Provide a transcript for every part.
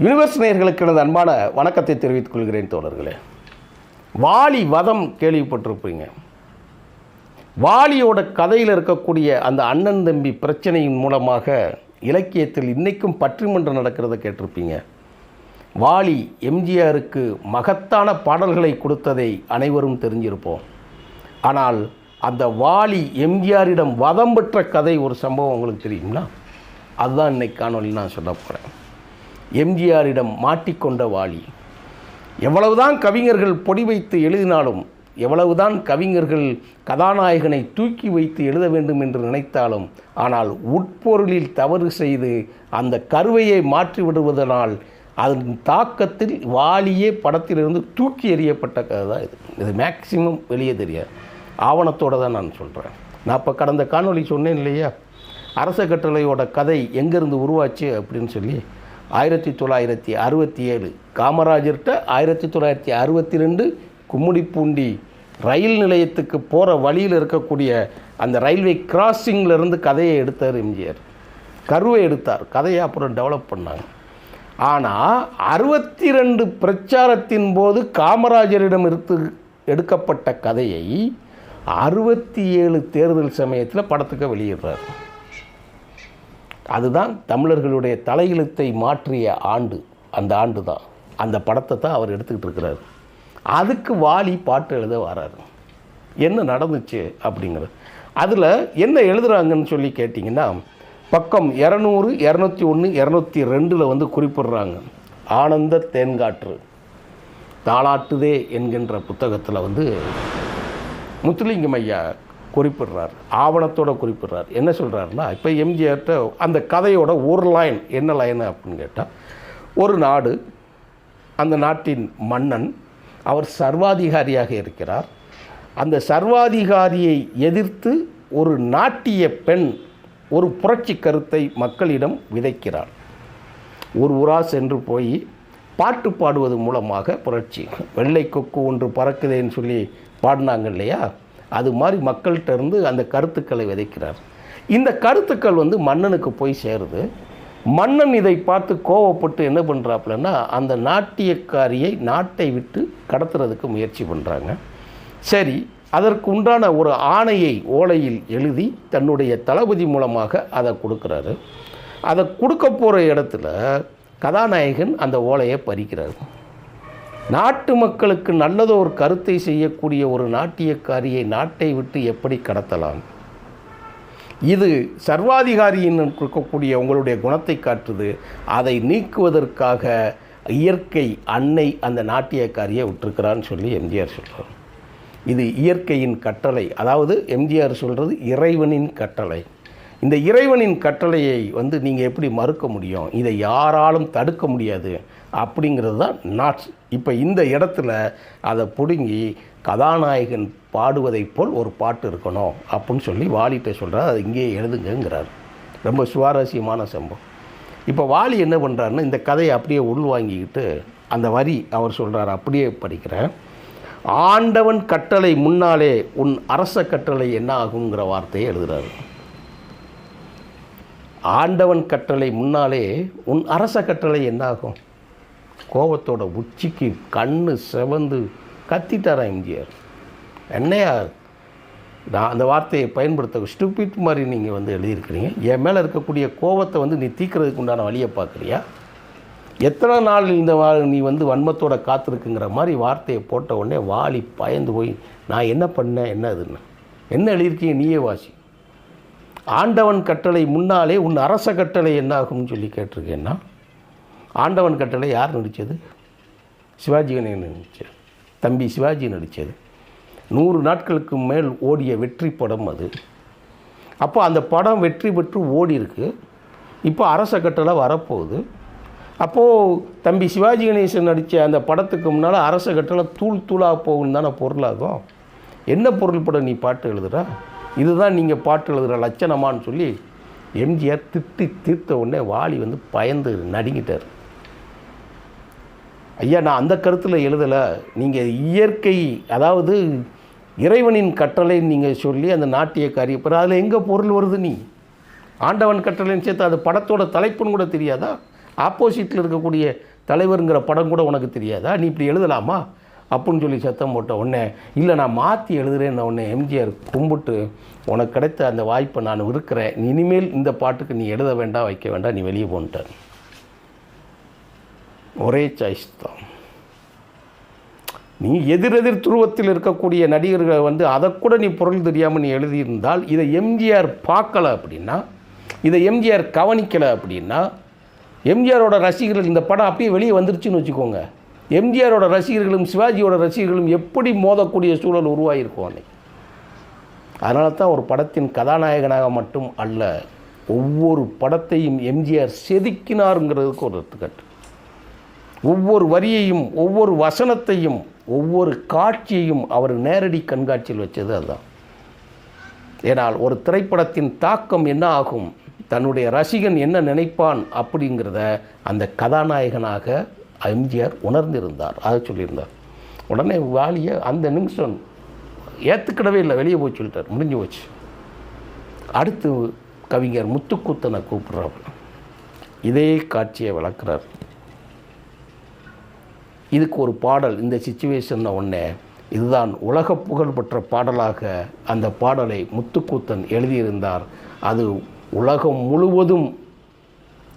Universe நேயர்களுக்கு எனது அன்பான வணக்கத்தை தெரிவித்துக் கொள்கிறேன் தோழர்களே. வாலி வதம் கேள்விப்பட்டிருப்பீங்க. வாலியோட கதையில் இருக்கக்கூடிய அந்த அண்ணன் தம்பி பிரச்சனையின் மூலமாக இலக்கியத்தில் இன்றைக்கும் பற்றிமன்றம் நடக்கிறத கேட்டிருப்பீங்க. வாலி எம்ஜிஆருக்கு மகத்தான பாடல்களை கொடுத்ததை அனைவரும் தெரிஞ்சிருப்போம். ஆனால் அந்த வாலி எம்ஜிஆரிடம் வதம் பெற்ற கதை ஒரு சம்பவம் உங்களுக்கு தெரியுங்களா அதுதான் இன்னைக்கு காணொலி நான் சொல்ல போகிறேன் எம்ஜிஆரிடம் மாட்டிக்கொண்ட வாலி. எவ்வளவுதான் கவிஞர்கள் பொடி வைத்து எழுதினாலும் எவ்வளவுதான் கவிஞர்கள் கதாநாயகனை தூக்கி வைத்து எழுத வேண்டும் என்று நினைத்தாலும் ஆனால் உட்பொருளில் தவறு செய்து அந்த கருவையை மாற்றி விடுவதனால் அதன் தாக்கத்தில் வாலியே படத்திலிருந்து தூக்கி எறியப்பட்ட கதை தான் இது. இது மேக்சிமம் வெளியே தெரியாது. ஆவணத்தோடு தான் நான் சொல்கிறேன் நான் இப்போ கடந்த காணொளி சொன்னேன் இல்லையா? அரச கட்டளையோட கதை எங்கேருந்து உருவாச்சு அப்படின்னு சொல்லி ஆயிரத்தி தொள்ளாயிரத்தி அறுபத்தி ஏழு காமராஜர்கிட்ட ஆயிரத்தி தொள்ளாயிரத்தி அறுபத்தி ரெண்டு கும்முடிப்பூண்டி ரயில் நிலையத்துக்கு போகிற வழியில் இருக்கக்கூடிய அந்த ரயில்வே கிராசிங்கில் இருந்து கதையை எடுத்தார் எம்ஜிஆர். கருவை எடுத்தார். கதையை அப்புறம் டெவலப் பண்ணாங்க. ஆனால் அறுபத்தி ரெண்டு பிரச்சாரத்தின் போது காமராஜரிடம் இருந்து எடுக்கப்பட்ட கதையை அறுபத்தி ஏழு தேர்தல் சமயத்தில் படத்துக்கு வெளியிடுறார். அதுதான் தமிழர்களுடைய தலையெழுத்தை மாற்றிய ஆண்டு. அந்த ஆண்டு தான். அந்த படத்தை தான் அவர் எடுத்துக்கிட்டு இருக்கிறார். அதுக்கு வாலி பாட்டு எழுத வராரு. என்ன நடந்துச்சு அப்படிங்கிறது. அதில் என்ன எழுதுகிறாங்கன்னு சொல்லி கேட்டிங்கன்னா பக்கம் இரநூறு இரநூத்தி ஒன்று இரநூத்தி ரெண்டில் வந்து குறிப்பிடுறாங்க. ஆனந்த தேன்காற்று. தாளாட்டுதே என்கின்ற புத்தகத்தில் வந்து முத்துலிங்கம் ஐயா குறிப்பிடுறார் ஆவணத்தோட குறிப்பிடுறார். என்ன சொல்கிறாருன்னா இப்போ எம்ஜிஆர்கிட்ட அந்த கதையோட ஒரு லைன் என்ன லைன் அப்படின்னு கேட்டால் ஒரு நாடு அந்த நாட்டின் மன்னன் அவர் சர்வாதிகாரியாக இருக்கிறார். அந்த சர்வாதிகாரியை எதிர்த்து ஒரு நாட்டிய பெண் ஒரு புரட்சி கருத்தை மக்களிடம் விதைக்கிறார். ஒரு ஊரா சென்று போய் பாட்டு பாடுவது மூலமாக புரட்சி வெள்ளை கொக்கு ஒன்று பறக்குதேன்னு சொல்லி பாடினாங்க இல்லையா? அது மாதிரி மக்கள்கிட்ட இருந்து அந்த கருத்துக்களை விதைக்கிறார். இந்த கருத்துக்கள் வந்து மன்னனுக்கு போய் சேருது. மன்னன் இதை பார்த்து கோவப்பட்டு என்ன பண்ணுறாப்புலன்னா அந்த நாட்டியக்காரியை நாட்டை விட்டு கடத்துறதுக்கு முயற்சி பண்ணுறாங்க சரி அதற்கு உண்டான ஒரு ஆணையை ஓலையில் எழுதி தன்னுடைய தளபதி மூலமாக அதை கொடுக்குறாரு. அதை கொடுக்க போகிற இடத்துல கதாநாயகன் அந்த ஓலையை பறிக்கிறார். நாட்டு மக்களுக்கு நல்லதோ ஒரு கருத்தை செய்யக்கூடிய ஒரு நாட்டியக்காரியை நாட்டை விட்டு எப்படி கடத்தலாம்? இது சர்வாதிகாரியின் இருக்கக்கூடிய உங்களுடைய குணத்தை காட்டுது. அதை நீக்குவதற்காக இயற்கை அன்னை அந்த நாட்டியக்காரியை விட்டுருக்கிறான்னு சொல்லி எம்ஜிஆர் சொல்கிறார் இது இயற்கையின் கட்டளை. அதாவது எம்ஜிஆர் சொல்கிறது இறைவனின் கட்டளை. இந்த இறைவனின் கட்டளையை வந்து நீங்கள் எப்படி மறுக்க முடியும்? இதை யாராலும் தடுக்க முடியாது. அப்படிங்கிறது தான் நாட்ஸ் இப்போ இந்த இடத்துல அதை பிடுங்கி கதாநாயகன் பாடுவதைப் போல் ஒரு பாட்டு இருக்கணும் அப்படின்னு சொல்லி வாலிகிட்ட சொல்கிறார் அது இங்கேயே எழுதுங்கிறார் ரொம்ப சுவாரஸ்யமான சம்பவம். இப்போ வாலி என்ன பண்ணுறாருன்னா இந்த கதையை அப்படியே உள்வாங்கிக்கிட்டு அந்த வரி அவர் சொல்கிறார் அப்படியே படிக்கிறேன். ஆண்டவன் கட்டளை முன்னாலே உன் அரச கட்டளை என்ன ஆகுங்கிற வார்த்தையை எழுதுகிறாரு ஆண்டவன் கட்டளை முன்னாலே உன் அரச கட்டளை என்னாகும்? கோபத்தோட உச்சிக்கு கண்ணு செவந்து கத்திட்டாரா எம்ஜிஆர்? என்னையா? நான் அந்த வார்த்தையை பயன்படுத்த ஸ்டூபிட் மாதிரி நீங்கள் வந்து எழுதியிருக்கிறீங்க. என் மேலே இருக்கக்கூடிய கோபத்தை வந்து நீ தீக்கிறதுக்கு உண்டான வழியை பார்க்குறியா? எத்தனை நாள் இந்த வா நீ வந்து வன்மத்தோட காத்திருக்குங்கிற மாதிரி வார்த்தையை போட்ட உடனே வாலி பயந்து போய் நான் என்ன பண்ணேன்? என்ன அதுன்னு என்ன எழுதியிருக்கீங்க? நீயே வாசி. ஆண்டவன் கட்டளை முன்னாலே உன் அரச கட்டளை என்னாகும்னு சொல்லி கேட்டிருக்கேன்னா ஆண்டவன் கட்டளை யார் நடித்தது? சிவாஜி கணேசன் நடித்தது. தம்பி சிவாஜி நடித்தது. நூறு நாட்களுக்கு மேல் ஓடிய வெற்றி படம் அது. அப்போ அந்த படம் வெற்றி பெற்று ஓடி இருக்கு இப்போ அரச கட்டளை வரப்போகுது. அப்போது தம்பி சிவாஜி கணேசன் நடித்த அந்த படத்துக்கு முன்னால் அரச கட்டளை தூள் தூளாக போகும் தானே பொருளாகும். என்ன பொருள் படம் நீ பாட்டு எழுதுகிறா இதுதான் நீங்கள் பாட்டு எழுதுகிற லட்சணமான்னு சொல்லி எம்ஜிஆர் திட்டி தீர்த்த உடனே வாலி வந்து பயந்து நடுங்கிட்டார். ஐயா நான் அந்த கருத்தில் எழுதலை. நீங்கள் இயற்கை அதாவது இறைவனின் கட்டளை நீங்கள் சொல்லி அந்த நாட்டியக்காரி அப்புறம் அதில் எங்கே பொருள் வருது நீ? ஆண்டவன் கட்டளைன்னு சேர்த்து அது படத்தோட தலைப்புன்னு கூட தெரியாதா? ஆப்போசிட்டில் இருக்கக்கூடிய தலைவருங்கிற படம் கூட உனக்கு தெரியாதா? நீ இப்படி எழுதலாமா? அப்படின்னு சொல்லி சத்தம் போட்ட உடனே இல்லை நான் மாற்றி எழுதுறேன்னு உடனே எம்ஜிஆர் கும்பிட்டு உனக்கு கிடைத்த அந்த வாய்ப்பை நான் இருக்கிறேன். இனிமேல் இந்த பாட்டுக்கு நீ எழுத வேண்டாம் வைக்க வேண்டாம் நீ வெளியே போன்ட்டார் ஒரே சாய்ஸ் தான். நீ எதிரெதிர் துருவத்தில் இருக்கக்கூடிய நடிகர்களை வந்து அதை கூட நீ பொருள் தெரியாமல் நீ எழுதியிருந்தால் இதை எம்ஜிஆர் பார்க்கல அப்படின்னா இதை எம்ஜிஆர் கவனிக்கலை அப்படின்னா எம்ஜிஆரோட ரசிகர்கள் இந்த படம் அப்படியே வெளியே வந்துருச்சுன்னு வச்சுக்கோங்க. எம்ஜிஆரோட ரசிகர்களும் சிவாஜியோட ரசிகர்களும் எப்படி மோதக்கூடிய சூழல் உருவாகிருக்கும் அன்னைக்கு? அதனால தான் ஒரு படத்தின் கதாநாயகனாக மட்டும் அல்ல ஒவ்வொரு படத்தையும் எம்ஜிஆர் செதுக்கினாருங்கிறதுக்கு ஒரு எடுத்துக்காட்டு. ஒவ்வொரு வரியையும் ஒவ்வொரு வசனத்தையும் ஒவ்வொரு காட்சியையும் அவர் நேரடி கண்காட்சியில் வச்சது அதுதான். ஏனால் ஒரு திரைப்படத்தின் தாக்கம் என்ன ஆகும் தன்னுடைய ரசிகன் என்ன நினைப்பான் அப்படிங்கிறத அந்த கதாநாயகனாக எம்ஜிஆர் உணர்ந்திருந்தார். அதை சொல்லியிருந்தார். உடனே வாலியை அந்த நிமிஷம் ஏற்றுக்கிடவே இல்லை. வெளியே போய் சொல்லிட்டார். முடிஞ்சு போச்சு. அடுத்து கவிஞர் முத்துக்கூத்தனை கூப்பிட்றாரு. இதே காட்சியை வளர்க்குறார். இதுக்கு ஒரு பாடல். இந்த சுச்சுவேஷன் ஒன்றே இதுதான் உலக புகழ்பெற்ற பாடலாக அந்த பாடலை முத்துக்கூத்தன் எழுதியிருந்தார். அது உலகம் முழுவதும்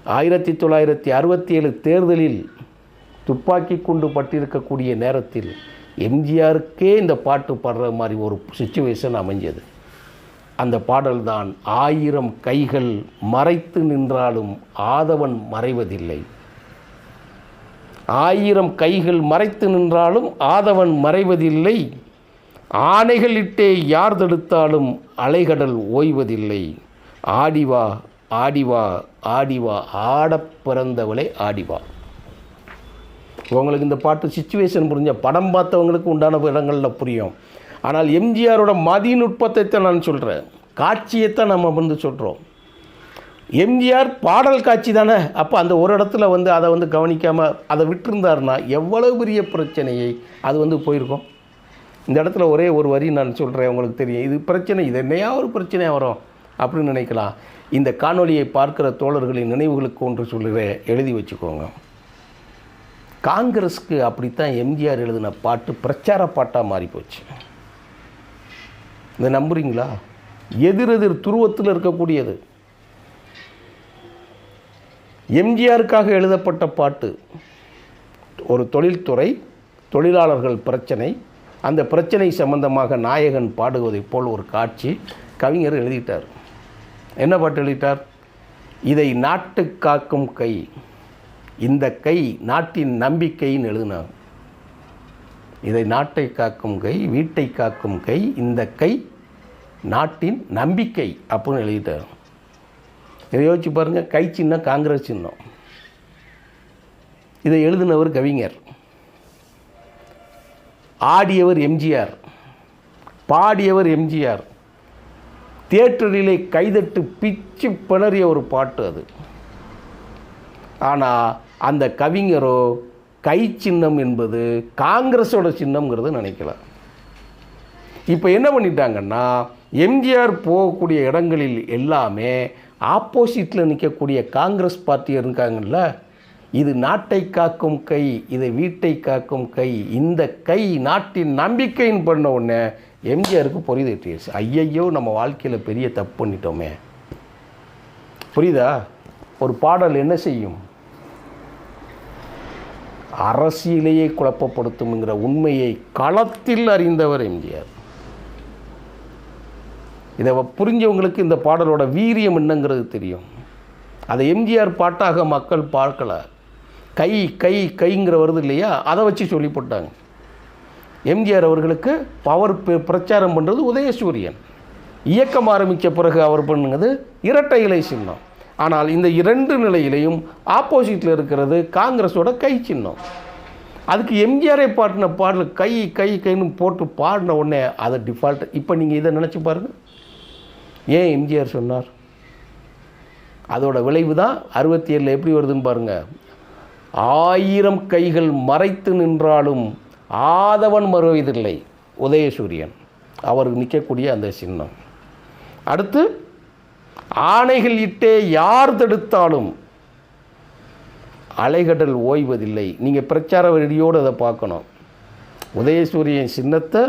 ஆயிரத்தி தொள்ளாயிரத்தி அறுபத்தி ஏழு தேர்தலில் துப்பாக்கி குண்டு பட்டிருக்கக்கூடிய நேரத்தில் எம்ஜிஆருக்கே இந்த பாட்டு பாடுற மாதிரி ஒரு சுச்சுவேஷன் அமைஞ்சது. அந்த பாடல்தான் ஆயிரம் கைகள் மறைத்து நின்றாலும் ஆதவன் மறைவதில்லை. ஆயிரம் கைகள் மறைத்து நின்றாலும் ஆதவன் மறைவதில்லை. ஆனைகளிட்டே யார் தடுத்தாலும் அலைகடல் ஓய்வதில்லை. ஆடிவா ஆடிவா ஆடிவா ஆடப் பிறந்தவளை ஆடிவா. உங்களுக்கு இந்த பாட்டு சுச்சுவேஷன் புரிஞ்ச படம் பார்த்தவங்களுக்கு உண்டான இடங்களில் புரியும். ஆனால் எம்ஜிஆரோட மதிநுட்பத்தை தான் நான் சொல்கிறேன் காட்சியைத்தான் நம்ம வந்து சொல்கிறோம் எம்ஜிஆர் பாடல் காட்சி தானே? அப்போ அந்த ஒரு இடத்துல வந்து அதை வந்து கவனிக்காமல் அதை விட்டுருந்தாருன்னா எவ்வளவு பெரிய பிரச்சனையை அது வந்து போயிருக்கும்? இந்த இடத்துல ஒரே ஒரு வரி நான் சொல்கிறேன் உங்களுக்கு தெரியும். இது பிரச்சனை இது என்னையா ஒரு பிரச்சனையாக வரும் அப்படின்னு நினைக்கலாம். இந்த காணொலியை பார்க்கிற தோழர்களின் நினைவுகளுக்கு ஒன்று சொல்லுகிறேன். எழுதி வச்சுக்கோங்க. காங்கிரஸ்க்கு அப்படித்தான் எம்ஜிஆர் எழுதின பாட்டு பிரச்சார பாட்டாக மாறிப்போச்சு இந்த இதை நம்புறீங்களா? எதிரெதிர் துருவத்தில் இருக்கக்கூடியது. எம்ஜிஆருக்காக எழுதப்பட்ட பாட்டு ஒரு தொழில்துறை தொழிலாளர்கள் பிரச்சனை அந்த பிரச்சனை சம்பந்தமாக நாயகன் பாடுவதைப் போல் ஒரு காட்சி கவிஞர் எழுதிட்டார். என்ன பாட்டு எழுதிட்டார்? இதை நாட்டு காக்கும் கை. இந்த கை நாட்டின் நம்பிக்கைன்னு எழுதினாங்க இதை நாட்டை காக்கும் கை வீட்டை காக்கும் கை இந்த கை நாட்டின் நம்பிக்கை அப்படின்னு எழுதிட்டார். இதை யோசிச்சு பாருங்கள் கை சின்னம் காங்கிரஸ் சின்னம். இதை எழுதினவர் கவிஞர். ஆடியவர் எம்ஜிஆர். பாடியவர் எம்ஜிஆர். தியேட்டரிலே கைதட்டு பிச்சு பிணறிய ஒரு பாட்டு அது. ஆனால் அந்த கவிஞரோ கை சின்னம் என்பது காங்கிரஸோட சின்னம்ங்கிறது நினைக்கல. இப்போ என்ன பண்ணிட்டாங்கன்னா எம்ஜிஆர் போகக்கூடிய இடங்களில் எல்லாமே ஆப்போசிட்டில் நிற்கக்கூடிய காங்கிரஸ் பார்ட்டி இருக்காங்கல்ல இது நாட்டை காக்கும் கை இது வீட்டை காக்கும் கை இந்த கை நாட்டின் நம்பிக்கைன்னு பண்ண உடனே எம்ஜிஆருக்கு புரியுது ஐயையோ நம்ம வாழ்க்கையில் பெரிய தப்பு பண்ணிட்டோமே. புரியுதா? ஒரு பாடல் என்ன செய்யும்? அரசியலையே குழப்பப்படுத்தும்ங்கிற உண்மையை களத்தில் அறிந்தவர் எம்ஜிஆர். இதை புரிஞ்சவங்களுக்கு இந்த பாடலோட வீரியம் என்னங்கிறது தெரியும். அதை எம்ஜிஆர் பாட்டாக மக்கள் பார்க்கல. கை கை கைங்கிற வருது இல்லையா? அதை வச்சு சொல்லி போட்டாங்க எம்ஜிஆர் அவர்களுக்கு பவர் பிரச்சாரம் பண்ணுறது உதயசூரியன். இயக்கம் ஆரம்பித்த பிறகு அவர் பண்ணுங்கிறது இரட்டை இலை சின்னம். ஆனால் இந்த இரண்டு நிலையிலையும் ஆப்போசிட்டில் இருக்கிறது காங்கிரஸோட கை சின்னம். அதுக்கு எம்ஜிஆரை பாடின பாடல் கை கை கைன்னு போட்டு பாடின உடனே அதை டிஃபால்ட் இப்போ நீங்கள் இதை நினச்சி பாருங்கள் ஏன் எம்ஜிஆர் சொன்னார்? அதோட விளைவு தான் அறுபத்தி ஏழில் எப்படி வருதுன்னு பாருங்கள் ஆயிரம் கைகள் மறைத்து நின்றாலும் ஆதவன் மறுவதில்லை உதயசூரியன். அவர் நிற்கக்கூடிய அந்த சின்னம். அடுத்து ஆணைகள் இட்டே யார் தடுத்தாலும் அலைகடல் ஓய்வதில்லை. நீங்கள் பிரச்சார வெடியோடு அதை பார்க்கணும். உதயசூரியன் சின்னத்தை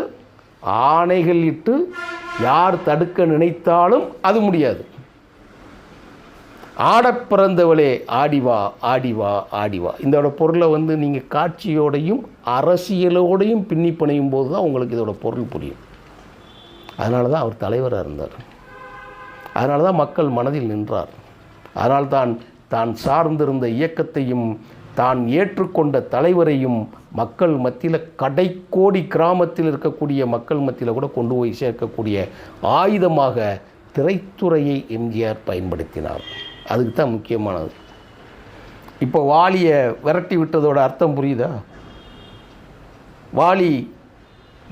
ஆணைகள் இட்டு யார் தடுக்க நினைத்தாலும் அது முடியாது. ஆடப் பிறந்தவளே ஆடிவா ஆடிவா ஆடிவா இதோட பொருளை வந்து நீங்கள் காட்சியோடையும் அரசியலோடையும் பின்னி பிணையும் போது தான் உங்களுக்கு இதோட பொருள் புரியும். அதனால தான் அவர் தலைவராக இருந்தார். அதனால தான் மக்கள் மனதில் நின்றார். அதனால் தான் தான் சார்ந்திருந்த இயக்கத்தையும் தான் ஏற்றுக்கொண்ட தலைவரையும் மக்கள் மத்தியில் கடைக்கோடி கிராமத்தில் இருக்கக்கூடிய மக்கள் மத்தியில் கூட கொண்டு போய் சேர்க்கக்கூடிய ஆயுதமாக திரைத்துறையை எம்ஜிஆர் பயன்படுத்தினார். அதுக்கு தான் முக்கியமானது. இப்போ வாலியை விரட்டி விட்டதோட அர்த்தம் புரியுதா? வாலி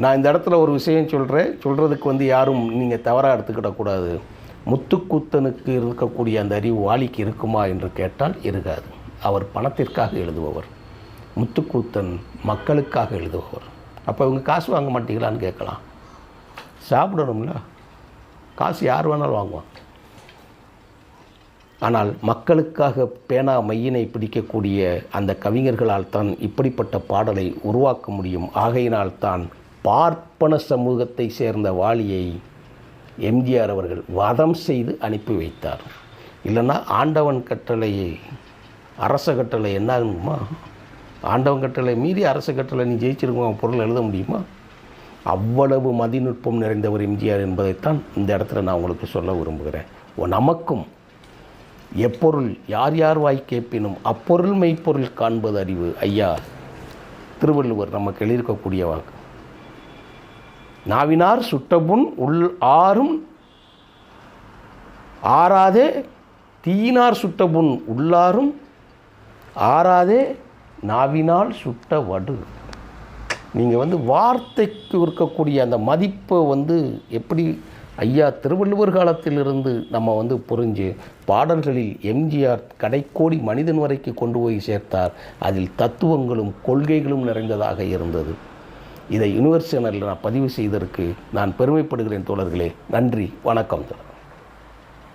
நான் இந்த இடத்துல ஒரு விஷயம் சொல்கிறேன் சொல்கிறதுக்கு வந்து யாரும் நீங்கள் தவறாக எடுத்துக்கிடக்கூடாது. முத்துக்கூத்தனுக்கு இருக்கக்கூடிய அந்த அறிவு வாலிக்கு இருக்குமா என்று கேட்டால் இருக்காது. அவர் பணத்திற்காக எழுதுபவர். முத்துக்கூத்தன் மக்களுக்காக எழுதுபவர். அப்போ இவங்க காசு வாங்க மாட்டீங்களான்னு கேட்கலாம். சாப்பிடணும்ல. காசு யார் வேணாலும் வாங்குவான். ஆனால் மக்களுக்காக பேனா மையினை பிடிக்கக்கூடிய அந்த கவிஞர்களால் தான் இப்படிப்பட்ட பாடலை உருவாக்க முடியும். ஆகையினால் தான் பார்ப்பன சமூகத்தை சேர்ந்த வாலியை எம்ஜிஆர் அவர்கள் வதம் செய்து அனுப்பி வைத்தார். இல்லைன்னா ஆண்டவன் கட்டளையை அரச கட்டளை என்ன ஆகணுமா ஆண்டவன் கட்டளை மீறி அரச கட்டளை நீ ஜெயிச்சிருக்கோம்? பொருள் எழுத முடியுமா? அவ்வளவு மதிநுட்பம் நிறைந்தவர் எம்ஜிஆர் என்பதைத்தான் இந்த இடத்துல நான் உங்களுக்கு சொல்ல விரும்புகிறேன். ஓ, நமக்கும் எப்பொருள் யார் யார் வாய் கேட்பினும் அப்பொருள் மெய்ப்பொருள் காண்பது அறிவு. ஐயா திருவள்ளுவர் நமக்கு எழுதியிருக்கக்கூடிய வாக்கு. நாவினார் சுட்டபுண் உள் ஆறும் ஆறாதே தீயினார் சுட்டபுண் உள்ளாரும் ஆறாதே நாவினால் சுட்ட வடு நீங்கள் வந்து வார்த்தைக்கு இருக்கக்கூடிய அந்த மதிப்பை வந்து எப்படி ஐயா திருவள்ளுவர் காலத்திலிருந்து நம்ம வந்து புரிஞ்சு பாடல்களில் எம்ஜிஆர் கடைக்கோடி மனிதன் வரைக்கு கொண்டு போய் சேர்த்தார். அதில் தத்துவங்களும் கொள்கைகளும் நிறைந்ததாக இருந்தது. இதை யூனிவர்ஸ் சேனலில் நான் பதிவு செய்ததற்கு நான் பெருமைப்படுகிறேன் தோழர்களே. நன்றி வணக்கம் தோழர்.